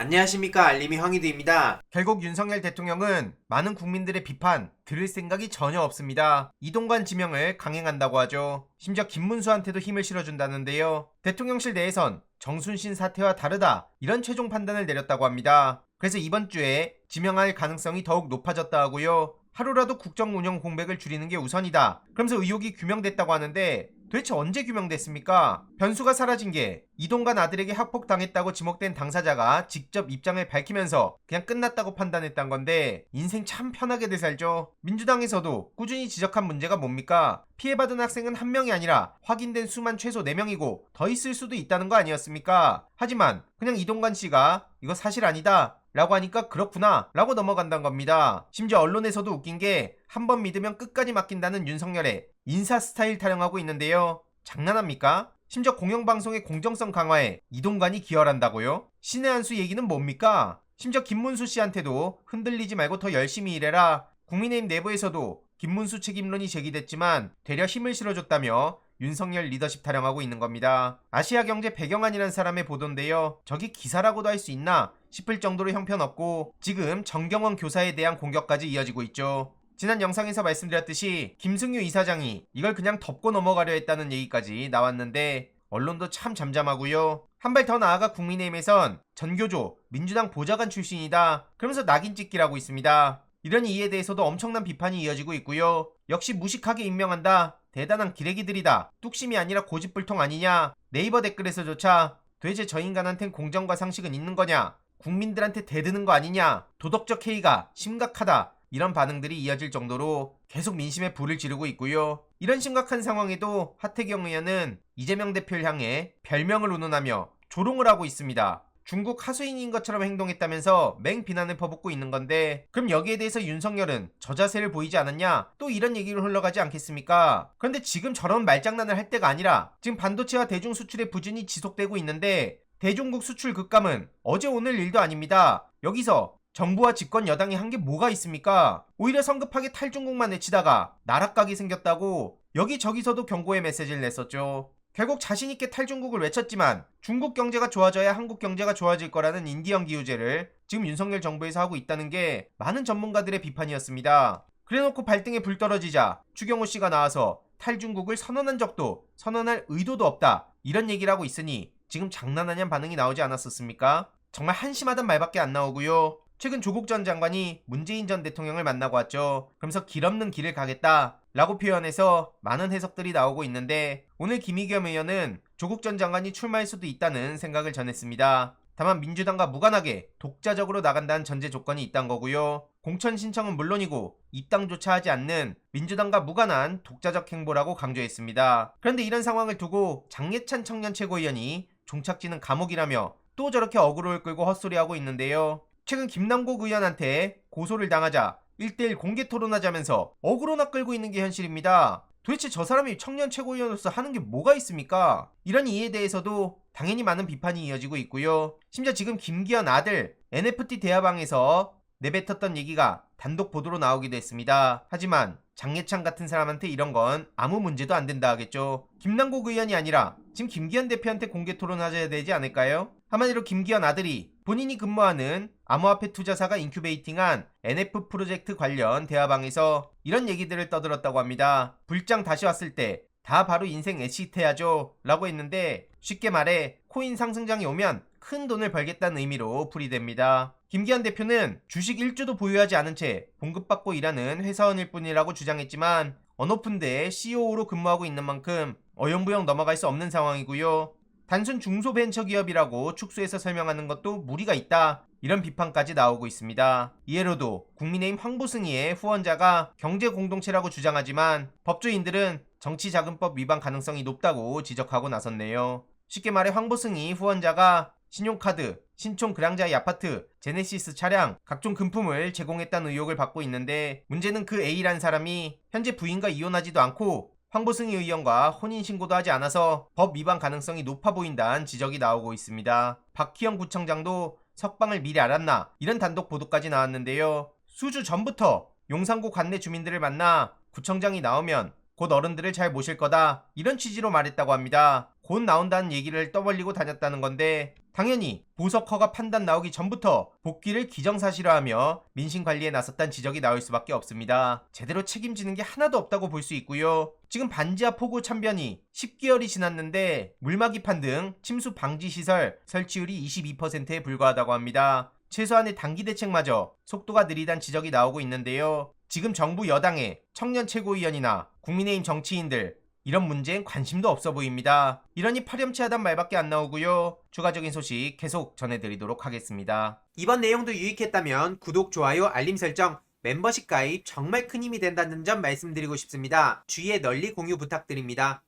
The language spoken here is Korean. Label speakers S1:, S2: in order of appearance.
S1: 안녕하십니까 알림이 황희두입니다.
S2: 결국 윤석열 대통령은 많은 국민들의 비판 들을 생각이 전혀 없습니다. 이동관 지명을 강행한다고 하죠. 심지어 김문수한테도 힘을 실어준다는데요. 대통령실 내에선 정순신 사태와 다르다 이런 최종 판단을 내렸다고 합니다. 그래서 이번 주에 지명할 가능성이 더욱 높아졌다 하고요. 하루라도 국정 운영 공백을 줄이는 게 우선이다. 그러면서 의혹이 규명됐다고 하는데 도대체 언제 규명됐습니까? 변수가 사라진 게 이동관 아들에게 학폭당했다고 지목된 당사자가 직접 입장을 밝히면서 그냥 끝났다고 판단했단 건데 인생 참 편하게들 살죠. 민주당에서도 꾸준히 지적한 문제가 뭡니까? 피해받은 학생은 한 명이 아니라 확인된 수만 최소 4명이고 더 있을 수도 있다는 거 아니었습니까? 하지만 그냥 이동관 씨가 이거 사실 아니다. 라고 하니까 그렇구나 라고 넘어간다는 겁니다. 심지어 언론에서도 웃긴 게 한 번 믿으면 끝까지 맡긴다는 윤석열의 인사 스타일 타령하고 있는데요. 장난합니까? 심지어 공영방송의 공정성 강화에 이동관이 기여한다고요? 신의 한수 얘기는 뭡니까? 심지어 김문수 씨한테도 흔들리지 말고 더 열심히 일해라. 국민의힘 내부에서도 김문수 책임론이 제기됐지만 되려 힘을 실어줬다며 윤석열 리더십 타령하고 있는 겁니다. 아시아 경제 배경안이라는 사람의 보도인데요. 저기 기사라고도 할 수 있나 싶을 정도로 형편없고 지금 정경원 교사에 대한 공격까지 이어지고 있죠. 지난 영상에서 말씀드렸듯이 김승유 이사장이 이걸 그냥 덮고 넘어가려 했다는 얘기까지 나왔는데 언론도 참 잠잠하고요. 한 발 더 나아가 국민의힘에선 전교조 민주당 보좌관 출신이다. 그러면서 낙인 찍기라고 있습니다. 이런 이에 대해서도 엄청난 비판이 이어지고 있고요. 역시 무식하게 임명한다. 대단한 기레기들이다. 뚝심이 아니라 고집불통 아니냐. 네이버 댓글에서조차 도대체 저 인간한텐 공정과 상식은 있는 거냐. 국민들한테 대드는 거 아니냐. 도덕적 해이가 심각하다. 이런 반응들이 이어질 정도로 계속 민심에 불을 지르고 있고요. 이런 심각한 상황에도 하태경 의원은 이재명 대표를 향해 별명을 운운하며 조롱을 하고 있습니다. 중국 하수인인 것처럼 행동했다면서 맹 비난을 퍼붓고 있는 건데 그럼 여기에 대해서 윤석열은 저자세를 보이지 않았냐? 또 이런 얘기로 흘러가지 않겠습니까? 그런데 지금 저런 말장난을 할 때가 아니라 지금 반도체와 대중 수출의 부진이 지속되고 있는데 대중국 수출 급감은 어제 오늘 일도 아닙니다. 여기서 정부와 집권 여당이 한 게 뭐가 있습니까? 오히려 성급하게 탈중국만 외치다가 나락각이 생겼다고 여기저기서도 경고의 메시지를 냈었죠. 결국 자신있게 탈중국을 외쳤지만 중국 경제가 좋아져야 한국 경제가 좋아질 거라는 인디언 기우제를 지금 윤석열 정부에서 하고 있다는 게 많은 전문가들의 비판이었습니다. 그래놓고 발등에 불 떨어지자 추경호 씨가 나와서 탈중국을 선언한 적도 선언할 의도도 없다 이런 얘기를 하고 있으니 지금 장난하냐는 반응이 나오지 않았었습니까? 정말 한심하단 말밖에 안 나오고요. 최근 조국 전 장관이 문재인 전 대통령을 만나고 왔죠. 그러면서 길 없는 길을 가겠다. 라고 표현해서 많은 해석들이 나오고 있는데 오늘 김의겸 의원은 조국 전 장관이 출마할 수도 있다는 생각을 전했습니다. 다만 민주당과 무관하게 독자적으로 나간다는 전제 조건이 있단 거고요. 공천 신청은 물론이고 입당조차 하지 않는 민주당과 무관한 독자적 행보라고 강조했습니다. 그런데 이런 상황을 두고 장예찬 청년 최고위원이 종착지는 감옥이라며 또 저렇게 어그로를 끌고 헛소리하고 있는데요. 최근 김남국 의원한테 고소를 당하자 1대1 공개 토론하자면서 어그로나 끌고 있는 게 현실입니다. 도대체 저 사람이 청년 최고위원으로서 하는 게 뭐가 있습니까? 이런 이에 대해서도 당연히 많은 비판이 이어지고 있고요. 심지어 지금 김기현 아들 NFT 대화방에서 내뱉었던 얘기가 단독 보도로 나오기도 했습니다. 하지만 장예찬 같은 사람한테 이런 건 아무 문제도 안 된다 하겠죠. 김남국 의원이 아니라 지금 김기현 대표한테 공개 토론하셔야 되지 않을까요? 한마디로 김기현 아들이 본인이 근무하는 암호화폐 투자사가 인큐베이팅한 NF 프로젝트 관련 대화방에서 이런 얘기들을 떠들었다고 합니다. 불장 다시 왔을 때 다 바로 인생 애시트해야죠 라고 했는데 쉽게 말해 코인 상승장이 오면 큰 돈을 벌겠다는 의미로 풀이됩니다. 김기현 대표는 주식 1주도 보유하지 않은 채 봉급받고 일하는 회사원일 뿐이라고 주장했지만 언오픈대의 CEO로 근무하고 있는 만큼 어영부영 넘어갈 수 없는 상황이고요. 단순 중소벤처기업이라고 축소해서 설명하는 것도 무리가 있다. 이런 비판까지 나오고 있습니다. 이해로도 국민의힘 황보승희의 후원자가 경제공동체라고 주장하지만 법조인들은 정치자금법 위반 가능성이 높다고 지적하고 나섰네요. 쉽게 말해 황보승희 후원자가 신용카드, 신촌 그랑자의 아파트, 제네시스 차량, 각종 금품을 제공했다는 의혹을 받고 있는데 문제는 그 A라는 사람이 현재 부인과 이혼하지도 않고 황보승희 의원과 혼인신고도 하지 않아서 법 위반 가능성이 높아 보인다는 지적이 나오고 있습니다. 박희영 구청장도 석방을 미리 알았나 이런 단독 보도까지 나왔는데요. 수주 전부터 용산구 관내 주민들을 만나 구청장이 나오면 곧 어른들을 잘 모실 거다 이런 취지로 말했다고 합니다. 곧 나온다는 얘기를 떠벌리고 다녔다는 건데 당연히 보석허가 판단 나오기 전부터 복귀를 기정사실화하며 민심 관리에 나섰다는 지적이 나올 수밖에 없습니다. 제대로 책임지는 게 하나도 없다고 볼 수 있고요. 지금 반지하 포구 참변이 10개월이 지났는데 물막이판 등 침수 방지 시설 설치율이 22%에 불과하다고 합니다. 최소한의 단기 대책마저 속도가 느리단 지적이 나오고 있는데요. 지금 정부 여당의 청년 최고위원이나 국민의힘 정치인들 이런 문제엔 관심도 없어 보입니다. 이러니 파렴치하단 말밖에 안 나오고요. 추가적인 소식 계속 전해드리도록 하겠습니다.
S1: 이번 내용도 유익했다면 구독, 좋아요, 알림 설정, 멤버십 가입 정말 큰 힘이 된다는 점 말씀드리고 싶습니다. 주위에 널리 공유 부탁드립니다.